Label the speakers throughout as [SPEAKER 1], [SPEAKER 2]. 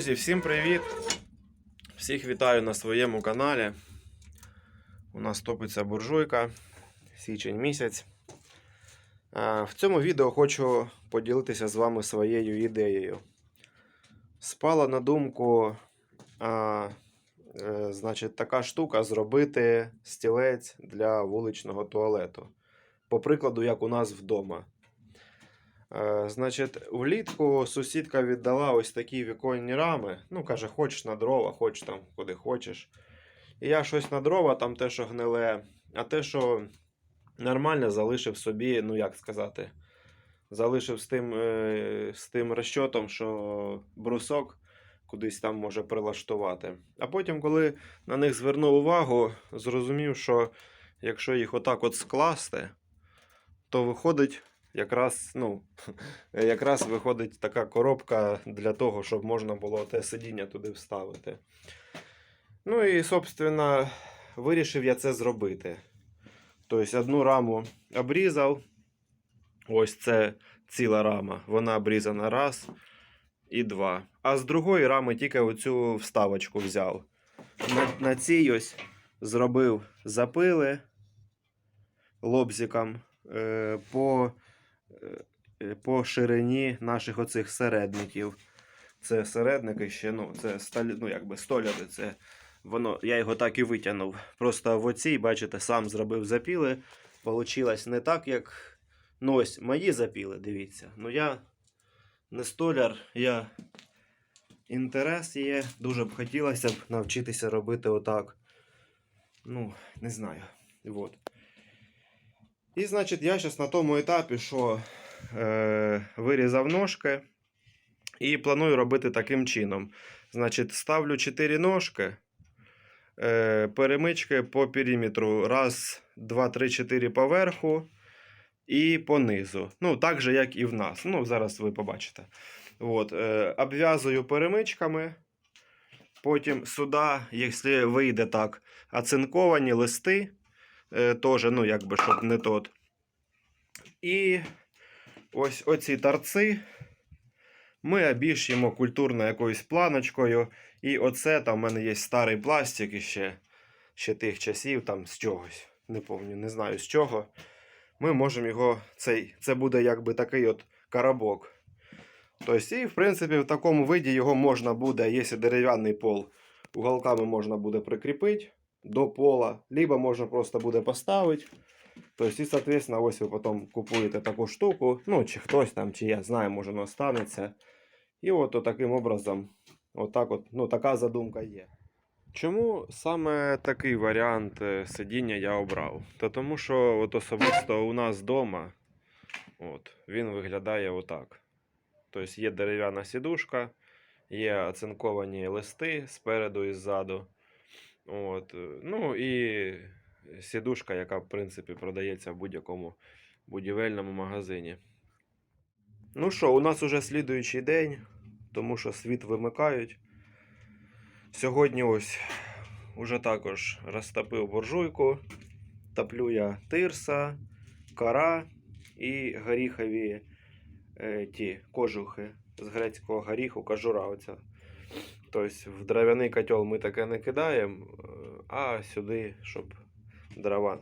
[SPEAKER 1] Друзі, всім привіт! Всіх вітаю на своєму каналі. У нас топиться буржуйка, січень місяць. В цьому відео хочу поділитися з вами своєю ідеєю. Спала на думку, а, е, значить, така штука зробити стілець для вуличного туалету. По прикладу, як у нас вдома. Е, Значить, влітку сусідка віддала ось такі віконні рами. Ну, каже, хоч на дрова, хоч там куди хочеш. І я щось на дрова, там те, що гниле, а те, що нормально, залишив собі, ну як сказати, залишив з тим, е, з тим розчотом, що брусок кудись там може прилаштувати. А потім, коли на них звернув увагу, зрозумів, що якщо їх отак от скласти, то виходить якраз, ну, якраз виходить така коробка для того, щоб можна було те сидіння туди вставити. Ну і, собственно, вирішив я це зробити. Тобто одну раму обрізав. Ось це ціла рама. Вона обрізана раз і два. А з другої рами тільки оцю вставочку взяв. На, на цій ось зробив запили лобзиком е, по по ширині наших оцих середників. Це середники ще, ну, це сталі, ну, якби столяри. Це воно, я його так і витягнув. Просто в оцій, бачите, сам зробив запіли. Получилось не так, як. Ну, ось мої запіли, дивіться. Ну я не столяр, я інтерес є. Дуже б хотілося б навчитися робити отак. Ну, не знаю. Вот. І, значить, я зараз на тому етапі, що е, вирізав ножки і планую робити таким чином. Значить, ставлю 4 ножки, е, перемички по периметру. Раз, два, три, чотири поверху і по низу. Ну, так же, як і в нас. Ну, зараз ви побачите. От, е, обв'язую перемичками. Потім сюди, якщо вийде так, оцинковані листи е, теж, ну, якби, щоб не тот. І ось оці торці ми обіш'ємо культурно якоюсь планочкою. І оце там в мене є старий пластик іще, ще тих часів, там з чогось. Не пам'ятаю, не знаю з чого. Ми можемо його. Цей, це буде якби такий от коробок. Тобто, і, в принципі, в такому виді його можна буде, якщо дерев'яний пол, уголками можна буде прикріпити до пола, либо можна просто буде поставити. Тобто, і, соответственно, ось ви потім купуєте таку штуку, ну, чи хтось там, чи я знаю, може воно станеться. І от таким образом, отак от, ну, така задумка є. Чому саме такий варіант е, сидіння я обрав? Та тому що от особисто у нас вдома от, він виглядає отак. Тобто є дерев'яна сідушка, є оцинковані листи спереду і ззаду. От. е, Ну і сідушка, яка, в принципі, продається в будь-якому будівельному магазині. Ну що, у нас уже слідуючий день, тому що світ вимикають. Сьогодні ось уже також розтопив буржуйку. Топлю я тирса, кора і горіхові е, ті кожухи з грецького горіху, кожура. Оця. Тобто в дров'яний котел ми таке не кидаємо, е, а сюди, щоб дрова.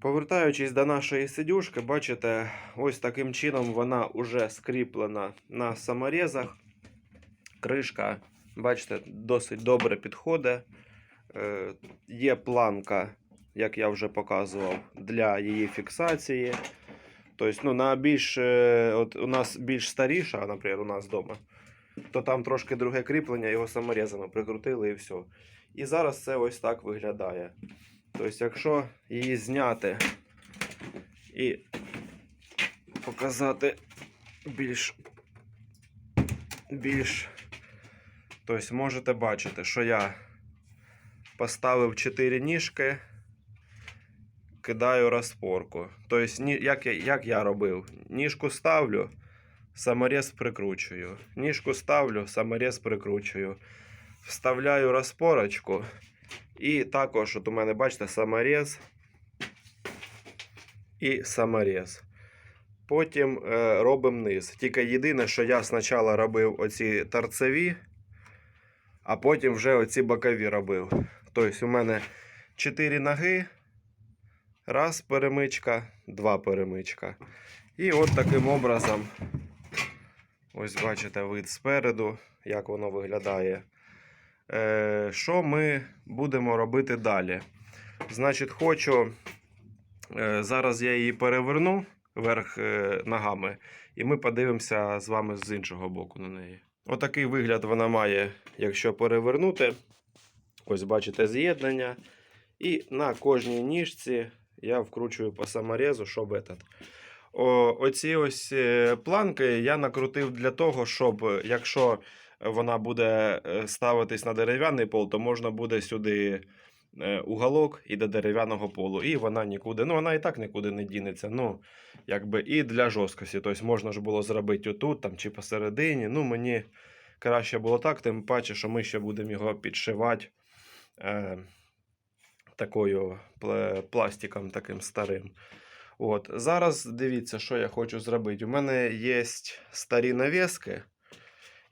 [SPEAKER 1] Повертаючись до нашої сидюшки, бачите, ось таким чином вона вже скріплена на саморезах. Кришка, бачите, досить добре підходить. Е, є планка, як я вже показував, для її фіксації. Тобто, ну, на більш, е, от у нас більш старіша, наприклад, у нас вдома, то там трошки друге кріплення, його саморезами прикрутили і все. І зараз це ось так виглядає. Тобто, якщо її зняти і показати більш, більш, тобто можете бачити, що я поставив 4 ніжки, кидаю розпорку. Тобто, як, я- як я робив, ніжку ставлю, саморез прикручую. Ніжку ставлю, саморез прикручую. Вставляю розпорочку. І також, от у мене, бачите, саморез і саморез. потім е, робимо низ. Тільки єдине, що я спочатку робив оці торцеві, а потім вже оці бокові робив. Тобто у мене 4 ноги, раз перемичка, два перемичка. І от таким образом, ось бачите вид спереду, як воно виглядає. Е, що ми будемо робити далі? Значить, хочу. е, Зараз я її переверну вверх е, ногами, і ми подивимося з вами з іншого боку на неї. Отакий вигляд вона має, якщо перевернути. Ось бачите з'єднання. І на кожній ніжці я вкручую по саморезу, щоб этот. О, оці ось е, планки я накрутив для того, щоб е, якщо вона буде е, ставитись на дерев'яний пол, то можна буде сюди уголок і до дерев'яного полу. І вона нікуди, ну вона і так нікуди не дінеться. Ну, якби і для жорсткості. Тобто можна ж було зробити отут там, чи посередині. Ну, мені краще було так, тим паче, що ми ще будемо його підшивати е, такою пластиком таким старим. От. Зараз дивіться, що я хочу зробити. У мене є старі навіски.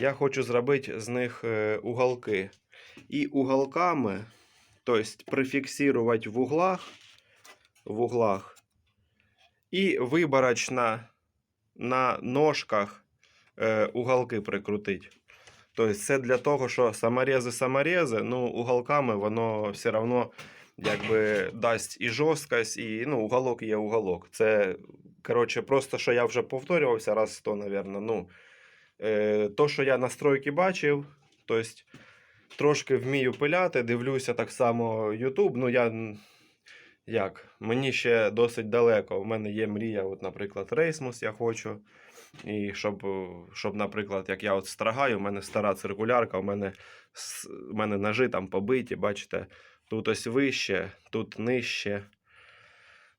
[SPEAKER 1] Я хочу зробити з них е, уголки. І уголками, тобто прифіксувати в углах, в углах і виборочно на ножках е, уголки прикрутити. Тобто це для того, що саморези-саморези, ну, уголками воно все одно якби дасть і жорсткость, і ну, уголок є уголок. Це, коротше, просто що я вже повторювався раз 100, напевно. Ну, е, то, що я настройки бачив, тобто трошки вмію пиляти, дивлюся так само YouTube. Ну, я як, мені ще досить далеко. У мене є мрія, от, наприклад, рейсмус я хочу. І щоб, щоб, наприклад, як я от страгаю, у мене стара циркулярка, у мене, у мене ножи там побиті, бачите, тут ось вище, тут нижче.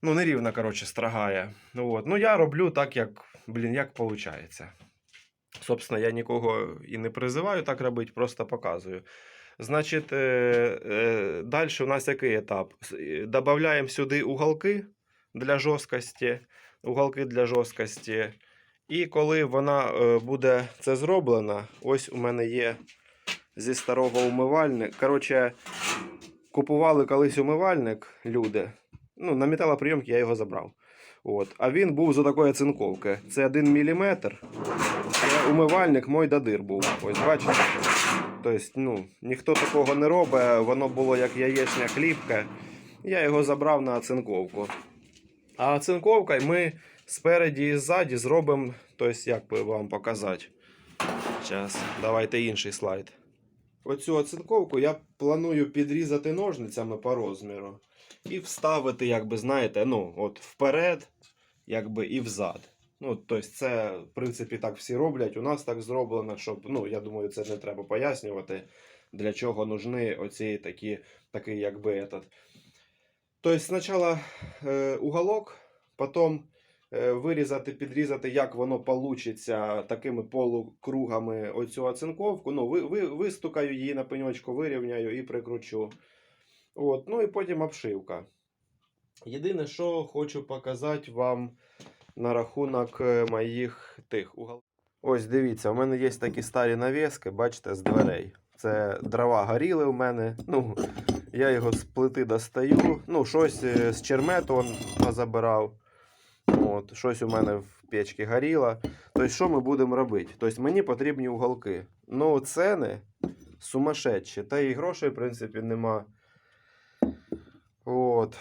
[SPEAKER 1] Ну, нерівно, коротше, страгає. Ну, от. ну я роблю так, як, блін, як виходить. Собственно, я нікого і не призиваю так робити, просто показую. Значить, е, е, далі у нас який етап? Додаємо сюди уголки для жорсткості. Уголки для жорсткості. І коли вона е, буде це зроблена, ось у мене є зі старого умивальника. Коротше, купували колись умивальник люди. Ну, на металоприйомці я його забрав. От. А він був з такої цинковки. Це 1 мм. Це умивальник мой додир був. Ось бачите. Тобто, ну, ніхто такого не робить, воно було як яєчня хлібка. Я його забрав на оцинковку. А оцинковкою ми спереді і ззаді зробимо, тобто, як би вам показати. Зараз, давайте інший слайд. Оцю оцинковку я планую підрізати ножницями по розміру і вставити, якби, знаєте, ну, от вперед, якби і взад. Ну, тобто, це, в принципі, так всі роблять. У нас так зроблено, щоб, ну, я думаю, це не треба пояснювати, для чого нужны оці такі, такий, якби, этот. Тобто, спочатку е, уголок, потім вирізати, підрізати, як воно получиться такими полукругами оцю оцинковку. Ну, ви, ви, вистукаю її на пеньочку, вирівняю і прикручу. От, ну і потім обшивка. Єдине, що хочу показати вам на рахунок е, моїх тих угол. Ось дивіться, у мене є такі старі навіски, бачите, з дверей. Це дрова горіли у мене. Ну, я його з плити достаю. Ну, щось е, з чермету он позабирав. От, щось у мене в печці горіло. Тобто, що ми будемо робити? Тобто, мені потрібні уголки. Ну, ціни сумасшедші. Та і грошей, в принципі, нема. От.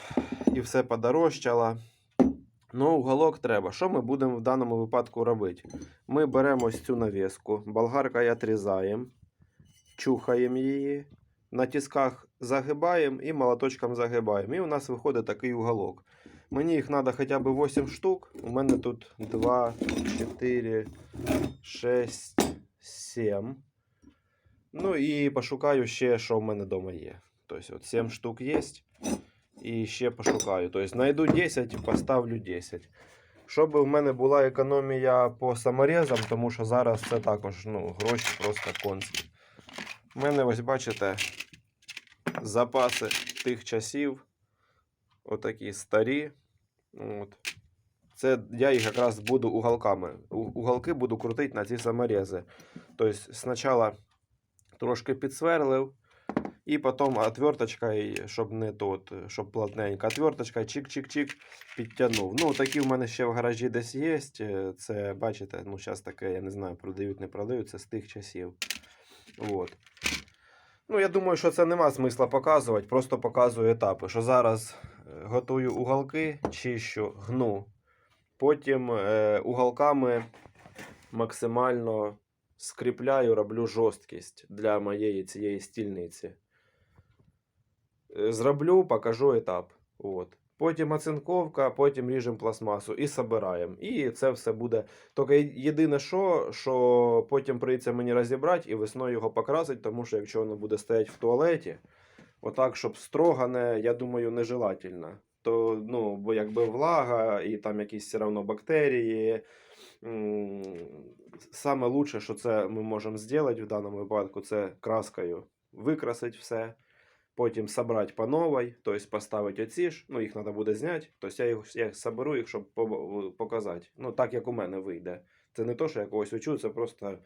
[SPEAKER 1] І все подорожчало. Ну, уголок треба. Що ми будемо в даному випадку робити? Ми беремо ось цю навіску, болгаркою отрізаємо, чухаємо її, на тисках загибаємо і молоточком загибаємо. І у нас виходить такий уголок. Мені їх треба хоча б 8 штук. У мене тут 2, 4, 6, 7. Ну і пошукаю ще, що в мене вдома є. Тобто, от 7 штук є. І ще пошукаю. Тобто, знайду 10, поставлю 10. Щоб в мене була економія по саморезам, тому що зараз це також ну, гроші просто конські. У мене, ось бачите, запаси тих часів. Отакі старі. От. Це я їх якраз буду уголками. Уголки буду крутити на ці саморези. Тобто спочатку трошки підсверлив, і потім отверточкою, щоб не тут, щоб плотненько, отверточкою чик-чик-чик підтягнув. Ну, такі в мене ще в гаражі десь є. Це, бачите, ну, зараз таке, я не знаю, продають, не продають, це з тих часів. От. Ну, я думаю, що це нема смисла показувати, просто показую етапи. Що зараз е, готую уголки, чищу, гну. Потім е, уголками максимально скріпляю, роблю жорсткість для моєї цієї стільниці. Е, Зроблю, покажу етап. От. Потім оцинковка, потім ріжемо пластмасу і собираємо. І це все буде. Тільки єдине, що, що потім прийдеться мені розібрати і весною його покрасити, тому що якщо воно буде стояти в туалеті, отак, щоб строгане, я думаю, нежелательно. То, ну, бо якби влага і там якісь все одно бактерії. Саме лучше, що це ми можемо зробити в даному випадку, це краскою викрасити все потім собрати по новій, тобто поставити оці ж, ну їх треба буде зняти, тобто я їх, я соберу їх, щоб показати. Ну, так як у мене вийде. Це не то, що я когось учу, це просто.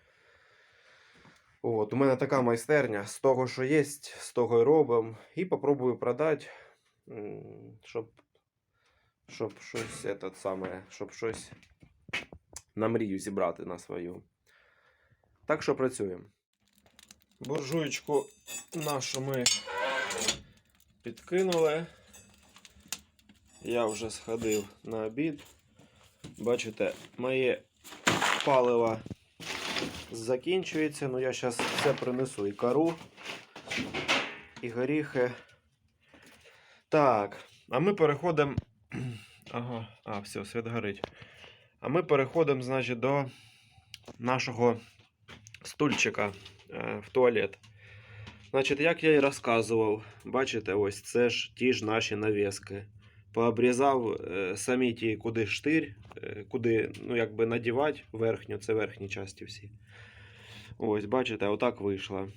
[SPEAKER 1] От, у мене така майстерня. З того, що є, з того і робимо. І попробую продати, щоб, щоб щось этот саме, щоб щось на мрію зібрати на свою. Так що працюємо. Буржуєчку нашу ми підкинули. Я вже сходив на обід. Бачите, моє паливо закінчується. Ну я зараз все принесу і кору, і горіхи. Так, а ми переходимо. Ага, а, все, світ горить. А ми переходимо, значить, до нашого стульчика е, в туалет. Значить, як я і розказував, бачите, ось це ж ті ж наші навіски. Пообрізав е, самі ті, куди штир, е, куди ну, якби надівати верхню, це верхні часті всі. Ось, бачите, отак вийшло.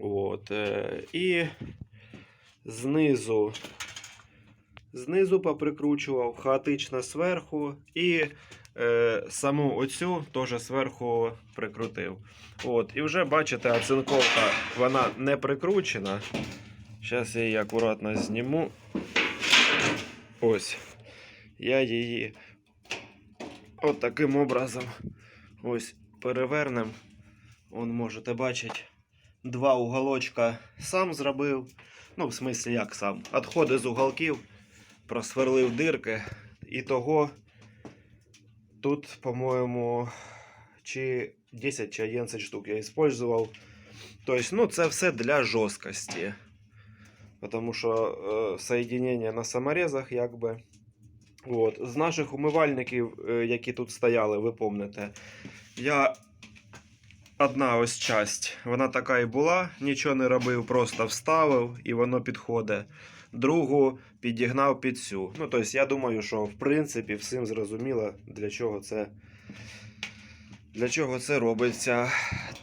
[SPEAKER 1] От, е, і знизу, знизу поприкручував хаотично зверху і е, саму оцю теж зверху прикрутив. От, і вже бачите, оцинковка вона не прикручена. Зараз я її акуратно зніму. Ось. Я її от таким образом ось перевернем. Вон можете бачити. Два уголочка сам зробив. Ну, в смислі, як сам. Отходи з уголків, просверлив дирки. І того тут, по-моєму, чи 10 чи 11 штук я использовал. Тобто, ну, це все для жорсткості. Тому що е, соєдинення на саморезах, якби. От. З наших умивальників, е, які тут стояли, ви помните, я одна ось часть, вона така і була, нічого не робив, просто вставив і воно підходить. Другу підігнав під цю. Ну, тобто, я думаю, що в принципі всім зрозуміло, для чого це. Для чого це робиться?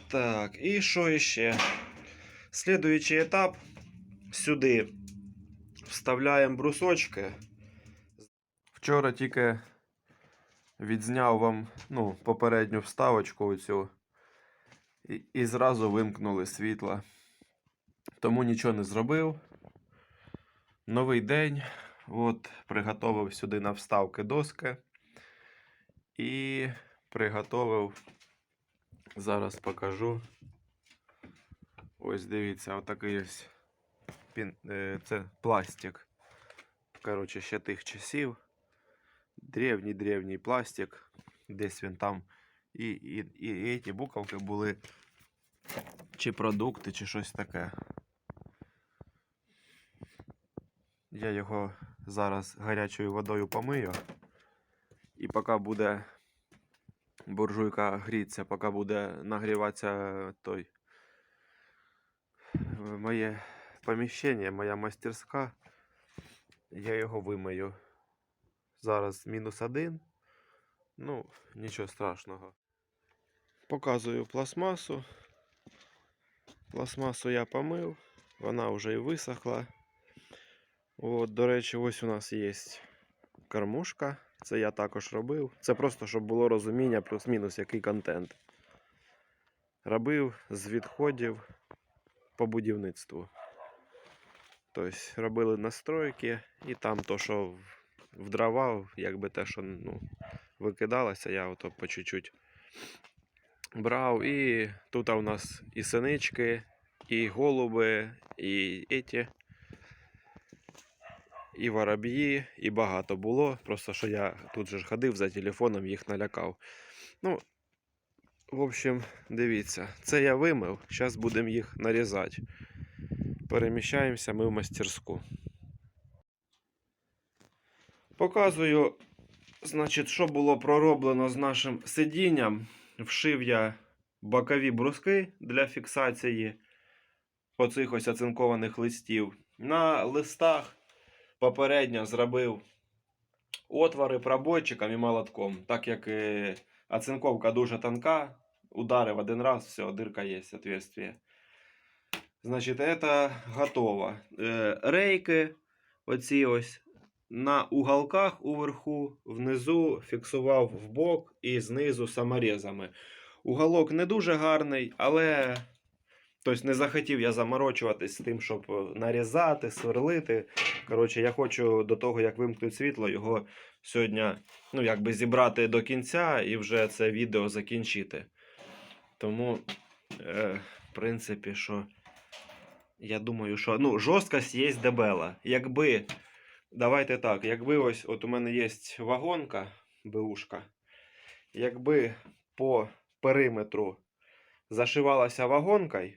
[SPEAKER 1] Так, і що іще? Слідуючий етап. Сюди вставляємо брусочки. Вчора тільки відзняв вам ну, попередню вставочку оцю. І, і зразу вимкнули світло. Тому нічого не зробив. Новий день. От, приготував сюди на вставки доски. І приготовив. Зараз покажу. Ось дивіться, отакий ось пін... е, це пластик. Коротше, ще тих часів. Древній древній пластик. Десь він там. І, і, і, і ці буковки були чи продукти, чи щось таке. Я його зараз гарячою водою помию. І поки буде буржуйка гріться, поки буде нагріватися той е, моє поміщення, моя мастерська, я його вимию. Зараз мінус один. Ну, нічого страшного. Показую пластмасу. Пластмасу я помив, вона вже і висохла. От, до речі, ось у нас є кормушка Це я також робив. Це просто, щоб було розуміння, плюс-мінус, який контент. Робив з відходів по будівництву. Тобто робили настройки, і там то, що в- дрова, якби те, що ну, викидалося, я ото по чуть-чуть брав. І тут у нас і синички, і голуби, і еті, і вороб'ї, і багато було. Просто що я тут же ходив за телефоном, їх налякав. Ну, в общем, дивіться, це я вимив. Зараз будемо їх нарізати. Переміщаємося ми в мастерську. Показую, значить, що було пророблено з нашим сидінням. Вшив я бокові бруски для фіксації оцих ось оцинкованих листів. На листах попередньо зробив отвори пробойчиком і молотком, так як е, оцинковка дуже тонка, ударив один раз, все, дирка є, отверстие. Значить, це готово. Е, Рейки, оці ось на уголках уверху, внизу фіксував в бок і знизу саморезами. Уголок не дуже гарний, але тобто не захотів я заморочуватись з тим, щоб нарізати, сверлити. Коротше, я хочу до того, як вимкнуть світло, його сьогодні ну, якби зібрати до кінця і вже це відео закінчити. Тому, е, в принципі, що я думаю, що ну, жорсткость є дебела. Якби, давайте так, якби ось от у мене є вагонка, беушка, якби по периметру зашивалася вагонкою,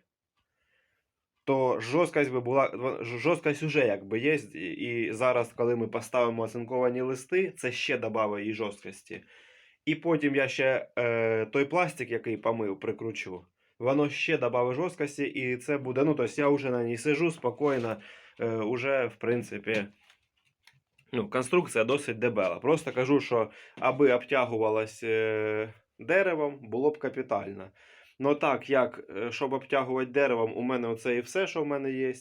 [SPEAKER 1] то жорсткость би була. Жорсткость уже якби є. І, зараз, коли ми поставимо оцинковані листи, це ще додає їй жорсткості. І потім я ще е, той пластик, який помив, прикручу. Воно ще додає жорсткості, і це буде. Ну, тобто я вже на ній сижу спокійно, е, уже, в принципі. Ну, конструкція досить дебела. Просто кажу, що аби обтягувалось е, деревом, було б капітально. Ну так, як, е, щоб обтягувати деревом, у мене оце і все, що в мене є.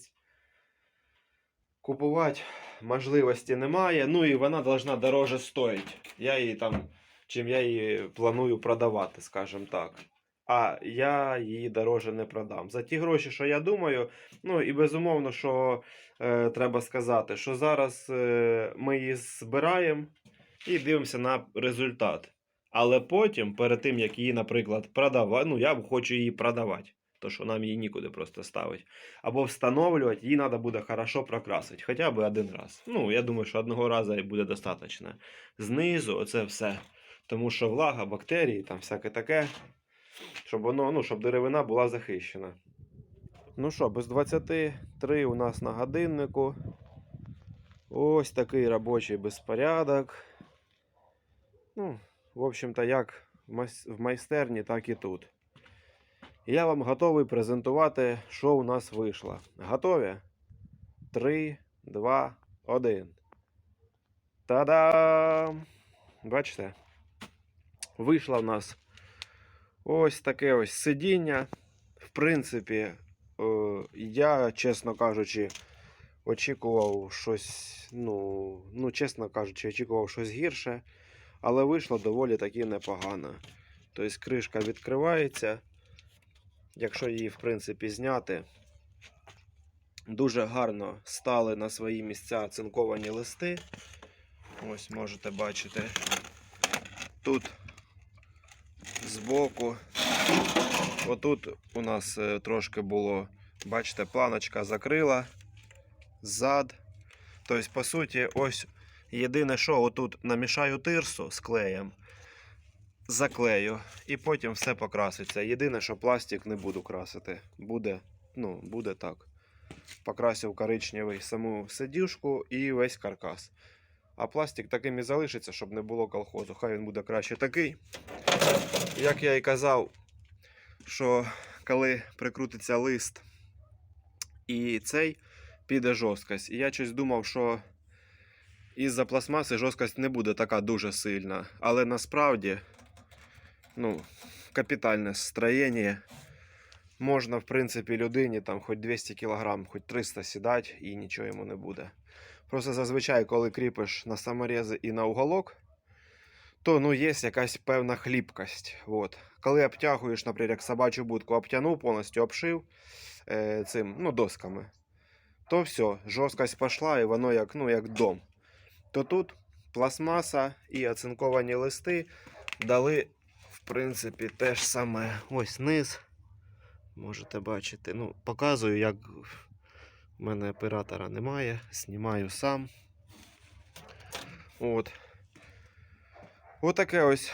[SPEAKER 1] Купувати можливості немає. Ну і вона должна дороже стоїть. Я її там, чим я її планую продавати, скажімо так. А я її дороже не продам. За ті гроші, що я думаю, ну і безумовно, що е, треба сказати, що зараз е, ми її збираємо і дивимося на результат. Але потім, перед тим, як її, наприклад, продавати, ну я хочу її продавати, то що нам її нікуди просто ставити. Або встановлювати, її треба буде хорошо прокрасити, хоча б один раз. Ну, я думаю, що одного разу і буде достатньо. Знизу оце все. Тому що влага, бактерії, там всяке таке, щоб воно, ну, щоб деревина була захищена. Ну що, без 23 у нас на годиннику. Ось такий робочий безпорядок. Ну, в общем-то, як в майстерні, так і тут. Я вам готовий презентувати, що у нас вийшло. Готові? 3, 2, 1. Та-дам! Бачите? Вийшло в нас ось таке ось сидіння. В принципі, е, я, чесно кажучи, очікував щось, ну, ну, чесно кажучи, очікував щось гірше, але вийшло доволі таки непогано. Тобто кришка відкривається. Якщо її, в принципі, зняти, дуже гарно стали на свої місця цинковані листи. Ось можете бачити. Тут збоку. Отут у нас е, трошки було, бачите, планочка закрила, зад. Тобто, по суті, ось єдине, що отут намішаю тирсу з клеєм, заклею, і потім все покраситься. Єдине, що пластик не буду красити. Буде, ну, буде так. Покрасив коричневий саму сидюшку і весь каркас. А пластик таким і залишиться, щоб не було колхозу. Хай він буде краще такий. Як я і казав, що коли прикрутиться лист і цей піде жорсткость. І я щось думав, що із-за пластмаси жорсткость не буде така дуже сильна. Але насправді, ну, капітальне строєння. Можна, в принципі, людині там хоч 200 кг, хоч 300 сідати і нічого йому не буде. Просто зазвичай, коли кріпиш на саморези і на уголок, то ну, є якась певна хліпкость. От. Коли обтягуєш, наприклад, як собачу будку, обтягнув, повністю обшив е, цим, ну, досками, то все, жорсткость пішла і воно як, ну, як дом. То тут пластмаса і оцинковані листи дали, в принципі, те ж саме. Ось низ. Можете бачити. Ну, показую, як в мене оператора немає. Знімаю сам. От. Отаке ось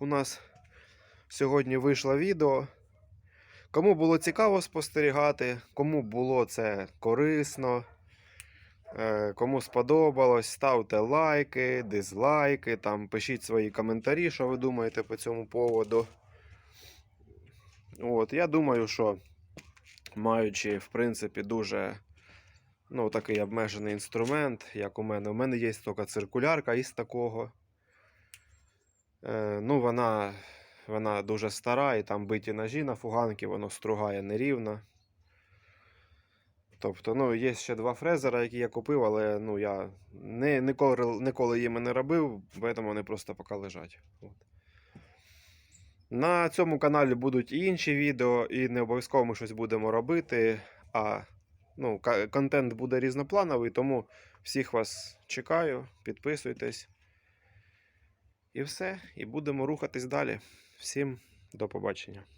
[SPEAKER 1] у нас сьогодні вийшло відео. Кому було цікаво спостерігати, кому було це корисно, е, кому сподобалось, ставте лайки, дизлайки, там, пишіть свої коментарі, що ви думаєте по цьому поводу. От, я думаю, що маючи, в принципі, дуже ну, такий обмежений інструмент, як у мене. У мене є тільки циркулярка із такого. Е, ну, вона, вона дуже стара, і там биті ножі на фуганки, воно стругає нерівно. Тобто, ну, є ще два фрезера, які я купив, але ну, я не, ніколи, ніколи їми не робив, тому вони просто поки лежать. От. На цьому каналі будуть і інші відео, і не обов'язково ми щось будемо робити. А ну, контент буде різноплановий, тому всіх вас чекаю, підписуйтесь. І все, і будемо рухатись далі. Всім до побачення.